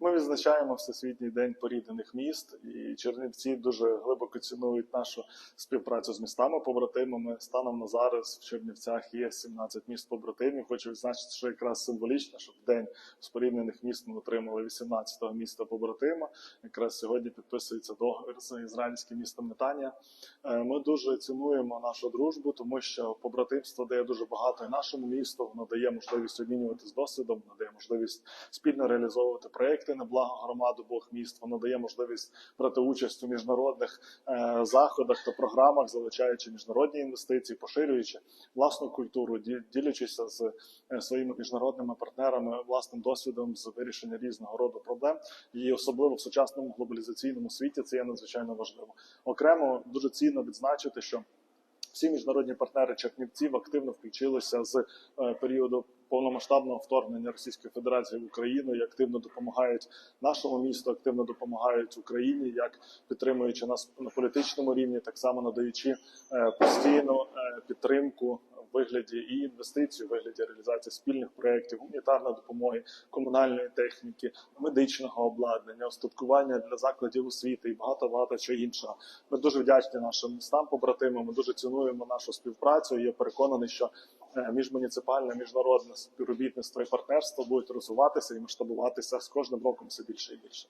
Ми відзначаємо Всесвітній день поріднених міст, і Чернівці дуже глибоко цінують нашу співпрацю з містами побратимами. Станом на зараз в Чернівцях є 17 міст побратимів. Хочу відзначити, що якраз символічно, що в день споріднених міст ми отримали 18-го міста побратима. Якраз сьогодні підписується договір з ізраїльським містом Нетанія. Е, Ми дуже цінуємо нашу дружбу, тому що побратимство дає дуже багато і нашому місту. Воно дає можливість обмінюватися досвідом, надає можливість спільно реалізовувати проекти на благо громад обох міст. Воно дає можливість брати участь у міжнародних е, заходах та програмах, залучаючи міжнародні інвестиції, поширюючи власну культуру, ді- ділячися з е, своїми міжнародними партнерами власним досвідом з вирішення різного роду проблем. І особливо в сучасному глобалізаційному світі це є надзвичайно важливо. Окремо дуже цінно відзначити, що всі міжнародні партнери Чернівців активно включилися з е, періоду повномасштабного вторгнення Російської Федерації в Україну і активно допомагають нашому місту, активно допомагають Україні, як підтримуючи нас на політичному рівні, так само надаючи е, постійну е, підтримку вигляді і інвестицій, у вигляді реалізації спільних проєктів, гуманітарної допомоги, комунальної техніки, медичного обладнання, устаткування для закладів освіти і багато багато чого іншого. Ми дуже вдячні нашим містам побратимам. Ми дуже цінуємо нашу співпрацю. і Я переконаний, що е, міжмуніципальне міжнародне співробітництво і партнерство будуть розвиватися і масштабуватися з кожним роком все більше і більше.